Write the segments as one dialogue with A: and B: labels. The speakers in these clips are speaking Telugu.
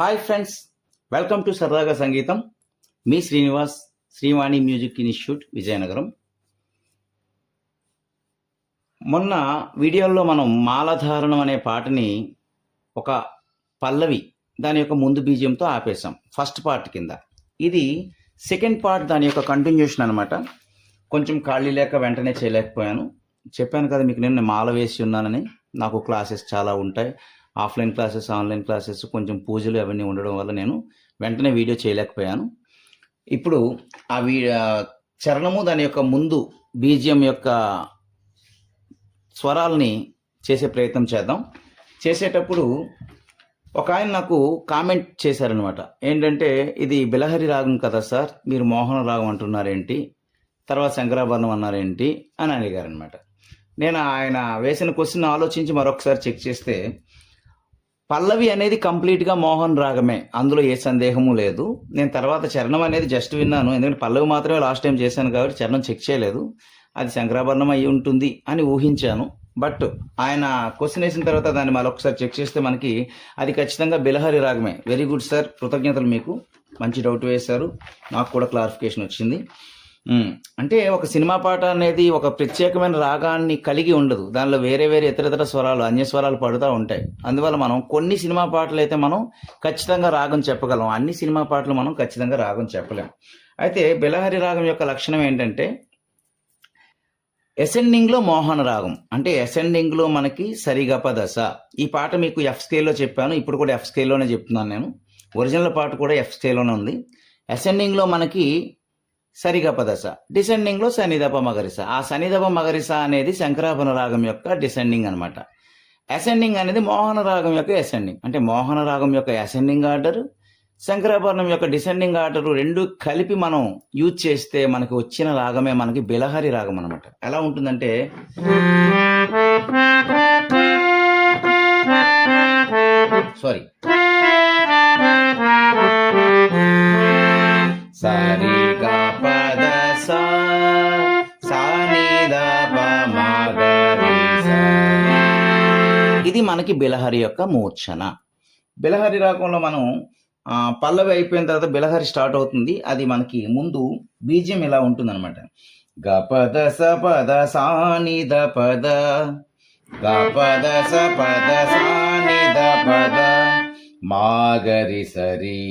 A: హాయ్ ఫ్రెండ్స్ వెల్కమ్ టు సరదాగా సంగీతం మీ శ్రీనివాస్ శ్రీవాణి మ్యూజిక్ ఇన్స్టిట్యూట్ విజయనగరం మొన్న వీడియోలో మనం మాలధారణం అనే పాటని ఒక పల్లవి దాని యొక్క ముందు బీజియంతో ఆపేసాం ఫస్ట్ పార్ట్ కింద. ఇది సెకండ్ పార్ట్ దాని యొక్క కంటిన్యూషన్ అనమాట కొంచెం ఖాళీ లేక వెంటనే చేయలేకపోయాను. చెప్పాను కదా మీకు నేను మాల వేసి ఉన్నానని. నాకు క్లాసెస్ చాలా ఉంటాయి. ఆఫ్లైన్ క్లాసెస్ ఆన్లైన్ క్లాసెస్ కొంచెం పూజలు అవన్నీ ఉండడం వల్ల నేను వెంటనే వీడియో చేయలేకపోయాను. ఇప్పుడు ఆ వీ చరణము దాని యొక్క ముందు బీజియం యొక్క స్వరాల్ని చేసే ప్రయత్నం చేద్దాం. చేసేటప్పుడు ఒక ఆయన నాకు కామెంట్ చేశారనమాట ఏంటంటే ఇది బిలహరి రాగం కదా సార్ మీరు మోహన రాగం అంటున్నారేంటి తర్వాత శంకరాభరణం అన్నారేంటి అని అడిగారనమాట నేను ఆయన వేసిన క్వశ్చన్ ఆలోచించి మరొకసారి చెక్ చేస్తే పల్లవి అనేది కంప్లీట్గా మోహన్ రాగమే. అందులో ఏ సందేహము లేదు. నేను తర్వాత చరణం అనేది జస్ట్ విన్నాను. ఎందుకంటే పల్లవి మాత్రమే లాస్ట్ టైం చేశాను కాబట్టి చరణం చెక్ చేయలేదు. అది శంకరాభరణం అయి ఉంటుంది అని ఊహించాను. బట్ ఆయన క్వశ్చన్ వేసిన తర్వాత దాన్ని మరొకసారి చెక్ చేస్తే మనకి అది ఖచ్చితంగా బిలహరి రాగమే. వెరీ గుడ్ సార్ కృతజ్ఞతలు మీకు. మంచి డౌట్ వేశారు. నాకు కూడా క్లారిఫికేషన్ వచ్చింది. అంటే ఒక సినిమా పాట అనేది ఒక ప్రత్యేకమైన రాగాన్ని కలిగి ఉండదు. దానిలో వేరే వేరే ఇతర స్వరాలు అన్య స్వరాలు పడుతూ ఉంటాయి. అందువల్ల మనం కొన్ని సినిమా పాటలు అయితే మనం ఖచ్చితంగా రాగం చెప్పగలం. అన్ని సినిమా పాటలు మనం ఖచ్చితంగా రాగం చెప్పలేం. అయితే బిలహరి రాగం యొక్క లక్షణం ఏంటంటే ఎసెండింగ్లో మోహన రాగం. అంటే ఎసెండింగ్లో మనకి సరిగప దశ. ఈ పాట మీకు ఎఫ్ స్కేల్లో చెప్పాను. ఇప్పుడు కూడా ఎఫ్ స్కేల్లోనే చెప్తున్నాను నేను. ఒరిజినల్ పాట కూడా ఎఫ్ స్కేల్లోనే ఉంది. అసెండింగ్లో మనకి సరిగప దశ డిసెండింగ్లో శనిదప మగరిస. ఆ శనిదప మగరిస అనేది శంకరాభరణ రాగం యొక్క డిసెండింగ్ అనమాట అసెండింగ్ అనేది మోహన రాగం యొక్క అసెండింగ్ అంటే మోహన రాగం యొక్క అసెండింగ్ ఆర్డర్ శంకరాభరణం యొక్క డిసెండింగ్ ఆర్డర్ రెండు కలిపి మనం యూజ్ చేస్తే మనకి వచ్చిన రాగమే మనకి బిలహరి రాగం అనమాట ఎలా ఉంటుందంటే సారీ సారీ ఇది మనకి బిలహరి యొక్క మూర్ఛన. బిలహరి రాగంలో మనం పల్లవి అయిపోయిన తర్వాత బిలహరి స్టార్ట్ అవుతుంది. అది మనకి ముందు బీజం ఇలా ఉంటుంది అనమాట గ పద స పద సాని ద పద గ పద స పద సాని ద పద మాగరి సరి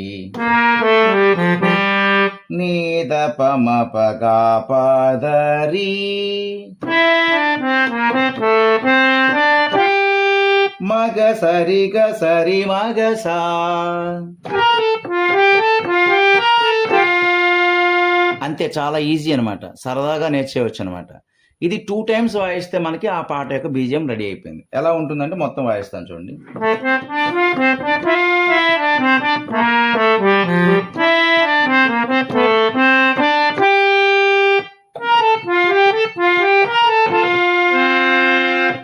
A: నీద పమ పగా పదరి మగ సరి గ సరి మగ సా. అంతే చాలా ఈజీ అనమాట సరదాగా నేర్చేయవచ్చు అనమాట ఇది టూ టైమ్స్ వాయిస్తే మనకి ఆ పాట యొక్క బీజియం రెడీ అయిపోయింది. ఎలా ఉంటుందంటే మొత్తం వాయిస్తాను చూడండి.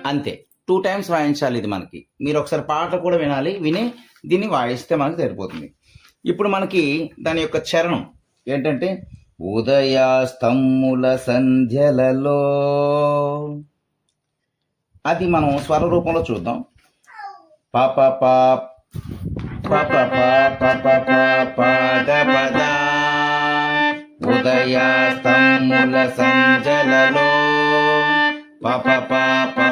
A: అంతే. టూ టైమ్స్ వాయించాలి ఇది మనకి మీరు ఒకసారి పాట కూడా వినాలి విని దీన్ని వాయిస్తే మనకి సరిపోతుంది ఇప్పుడు మనకి దాని యొక్క చరణం ఏంటంటే ఉదయాస్తమ్ముల సంధ్యలలో అది మనం స్వర రూపంలో చూద్దాం పాప పా పాప పాప పద ఉదయాస్తమ్ముల సంధ్యలలో పాప పాప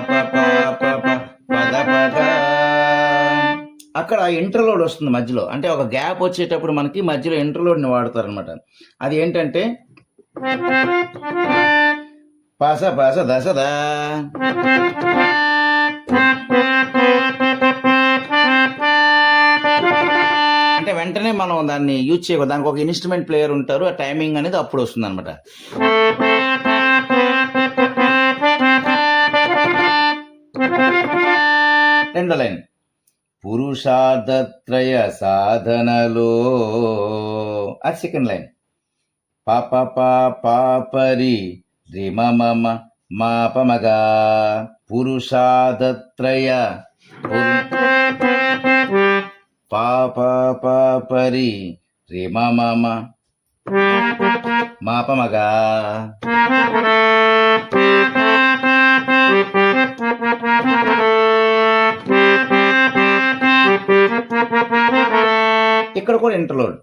A: అక్కడ ఇంటర్లోడ్ వస్తుంది మధ్యలో. అంటే ఒక గ్యాప్ వచ్చేటప్పుడు మనకి మధ్యలో ఇంటర్లోడ్ని వాడతారు అనమాట అది ఏంటంటే పాస పాస దశదా అంటే వెంటనే మనం దాన్ని యూజ్ చేయకూడదు. దానికి ఒక ఇన్స్ట్రుమెంట్ ప్లేయర్ ఉంటారు. ఆ టైమింగ్ అనేది అప్పుడు వస్తుంది అనమాట రెండో లైన్. పురుషార్థత్రయ. సాధనలో అది సెకండ్ లైన్ పాప పాపరి రిమమ మాపమగా పురుషాదత్రయ పాప పాపరి రిమమ మాపమగా అక్కడ కూడా ఇంటర్లోడ్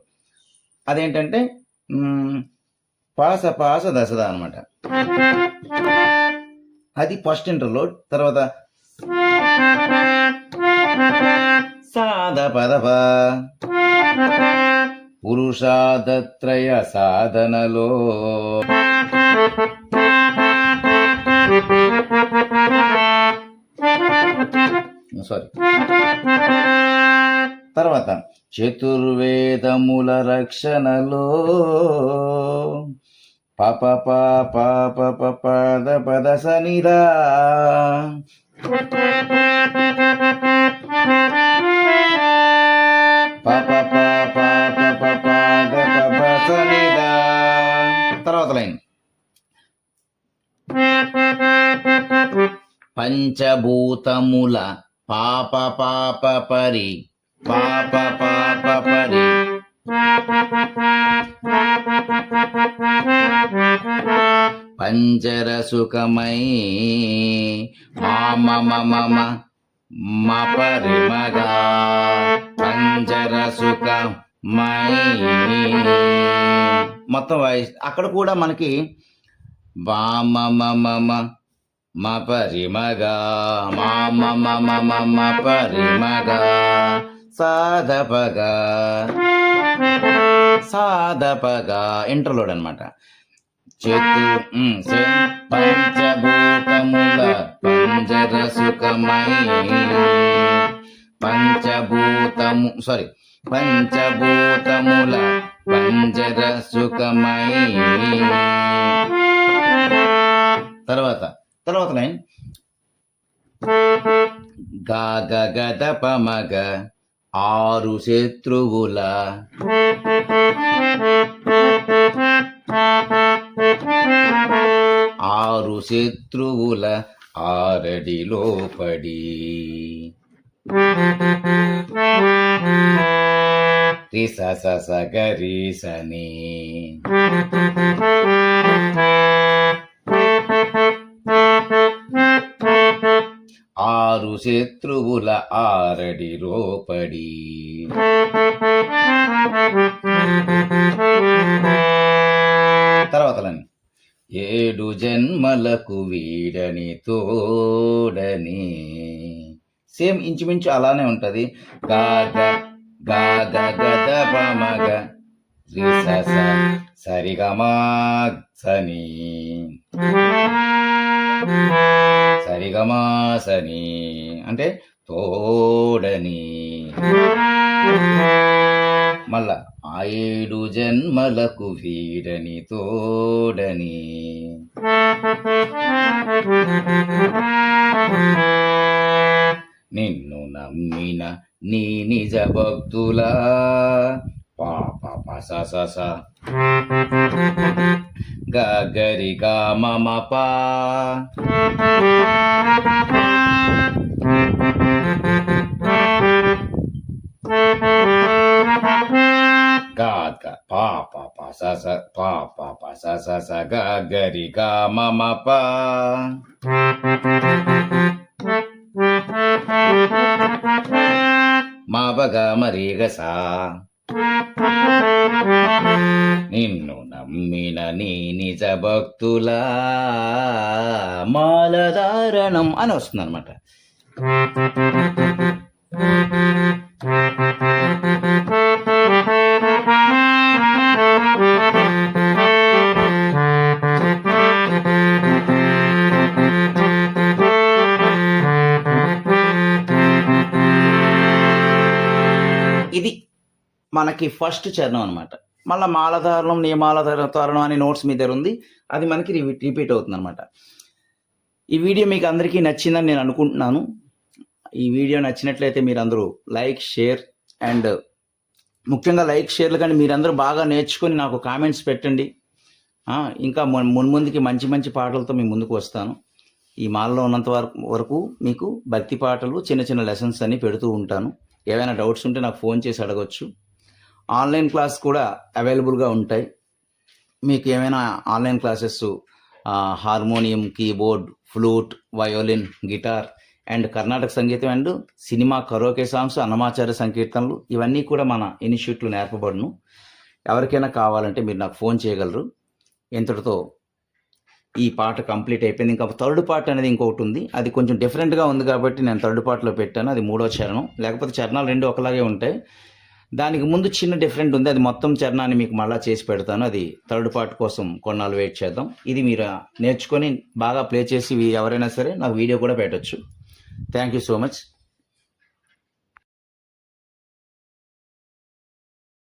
A: అదేంటంటే పాస పాస దశద అనమాట అది ఫస్ట్ ఇంటర్లోడ్ తర్వాత సాద పదవ పురుషాదత్రయ సాధనలో. సారీ తర్వాత చతుర్వేదముల రక్షణలో పాప పాప పప పద పద సనిదా పాప పాప పప పద పప సనిదా తర్వాత లైన్ పంచభూతముల పాప పాప పరి పాప పాప పరి పంచరసుఖమై మామ మమ మపరి మగా పంచరసుఖమై మొత్తం వాయిస్ అక్కడ కూడా మనకి వామ మమ మ పరిమగా మామ మమ మమ పరిమగా సాధపగా. సాధపగా. ఇంటర్లోడ్ అనమాట చేతు ఉమ్, సే- పంచభూతముల పంచభూతము సారీ పంచభూతముల పంజరసుఖమై తర్వాత తర్వాత లైన్. గాగ గద పమగ ఆరు శత్రువుల ఆరు శత్రువుల ఆరడిలో పడి రిస ఆరు శత్రువుల ఆరడి రోపడి. తర్వాతలని. ఏడు జన్మలకు వీడని తోడని. సేమ్ ఇంచుమించు అలానే ఉంటది. గాగ గాగ గద పమగ రిస సరిగమా సని సరిగమాసని. అంటే తోడని. మళ్ళా ఆ జన్మలకు వీడని తోడని. నిన్ను నమ్మిన నీ నిజ భక్తులా. పాప పస సస గరి గా మమ పా గాద్గా పా పా పా స స పా పా పా స స స గ గరి గా మమ పా మా బగ మరి గ సా నిన్ను నమ్మిన నీ నిజ భక్తులా. మాలధారణం అని వస్తుంది అనమాట ఇది మనకి ఫస్ట్ చరణం అనమాట మళ్ళీ మాలధారణం నియమాలధారణం అనే నోట్స్ మీ దగ్గర ఉంది. అది మనకి రిపీట్ అవుతుంది అనమాట ఈ వీడియో మీకు అందరికీ నచ్చిందని నేను అనుకుంటున్నాను. ఈ వీడియో నచ్చినట్లయితే మీరందరూ లైక్ షేర్ అండ్ ముఖ్యంగా లైక్ షేర్లు కానీ మీరందరూ బాగా నేర్చుకొని నాకు కామెంట్స్ పెట్టండి. ఇంకా మున్ మున్ముందుకి మంచి మంచి పాటలతో మీ ముందుకు వస్తాను. ఈ మాలలో ఉన్నంత వరకు వరకు మీకు భక్తి పాటలు చిన్న చిన్న లెసన్స్ అన్ని పెడుతూ ఉంటాను. ఏవైనా డౌట్స్ ఉంటే నాకు ఫోన్ చేసి అడగొచ్చు. ఆన్లైన్ క్లాస్ కూడా అవైలబుల్గా ఉంటాయి. మీకు ఏమైనా online classes harmonium keyboard flute violin guitar and Karnataka సంగీతం and cinema karaoke songs Annamacharya సంకీర్తనలు ఇవన్నీ కూడా మన ఇన్స్టిట్యూట్లో నేర్పబడును. ఎవరికైనా కావాలంటే మీరు నాకు ఫోన్ చేయగలరు. ఇంతటితో ఈ పాట కంప్లీట్ అయిపోయింది. ఇంకా థర్డ్ పార్ట్ అనేది ఇంకొకటి ఉంది. అది కొంచెం డిఫరెంట్గా ఉంది కాబట్టి నేను థర్డ్ పార్ట్లో పెట్టాను. అది మూడో చరణం. లేకపోతే చరణాలు రెండు ఒకలాగే ఉంటాయి. దానికి ముందు చిన్న డిఫరెంట్ ఉంది. అది మొత్తం చరణాన్ని మీకు మళ్ళీ చేసి పెడతాను. అది థర్డ్ పార్ట్ కోసం కొన్నాళ్ళు వెయిట్ చేద్దాం. ఇది మీరు నేర్చుకొని బాగా ప్లే చేసి ఎవరైనా సరే నాకు వీడియో కూడా పెట్టచ్చు. Thank you so much